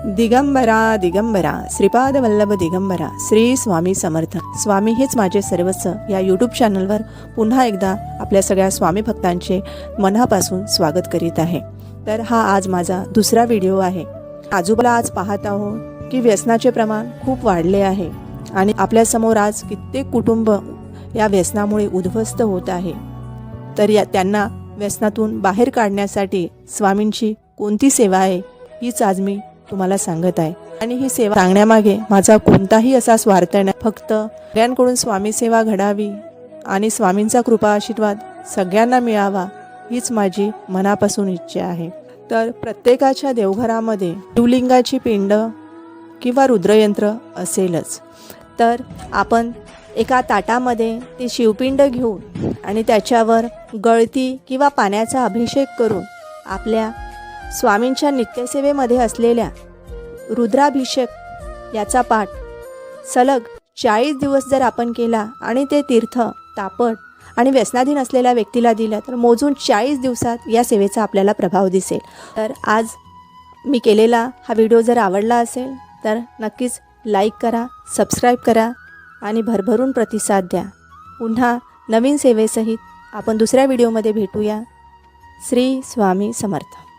दिगंबरा दिगंबरा. श्रीपाद वल्लभ दिगंबरा. श्री स्वामी समर्थ. स्वामी हेच माझे सर्वस्व या यूट्यूब चॅनलवर पुन्हा एकदा आपल्या सगळ्या स्वामी भक्तांचे मनापासून स्वागत करीत आहे. तर हा आज माझा दुसरा व्हिडिओ आहे. आजूबाला आज पाहत आहोत की व्यसनाचे प्रमाण खूप वाढले आहे आणि आपल्यासमोर आज कित्येक कुटुंब या व्यसनामुळे उद्ध्वस्त होत आहे. तर या त्यांना व्यसनातून बाहेर काढण्यासाठी स्वामींची कोणती सेवा आहे हीच आज मी तुम्हाला सांगत आहे. आणि ही सेवा सांगण्यामागे माझा कोणताही असा स्वार्थ नाही. फक्त सगळ्यांकडून स्वामी सेवा घडावी आणि स्वामींचा कृपा आशीर्वाद सगळ्यांना मिळावा हीच माझी मनापासून इच्छा आहे. तर प्रत्येकाच्या देवघरामध्ये शिवलिंगाची पिंड किंवा रुद्रयंत्र असेलच. तर आपण एका ताटामध्ये ते शिवपिंड घेऊन आणि त्याच्यावर गळती किंवा पाण्याचा अभिषेक करून आपल्या स्वामींच्या नित्यसेवेमध्ये असलेल्या रुद्राभिषेक याचा पाठ सलग चाळीस दिवस जर आपण केला आणि ते तीर्थ तापट आणि व्यसनाधीन असलेल्या व्यक्तीला दिलं तर मोजून चाळीस दिवसात या सेवेचा आपल्याला प्रभाव दिसेल. तर आज मी केलेला हा व्हिडिओ जर आवडला असेल तर नक्कीच लाईक करा सबस्क्राईब करा आणि भरभरून प्रतिसाद द्या. पुन्हा नवीन सेवेसहित आपण दुसऱ्या व्हिडिओमध्ये भेटूया. श्री स्वामी समर्थ.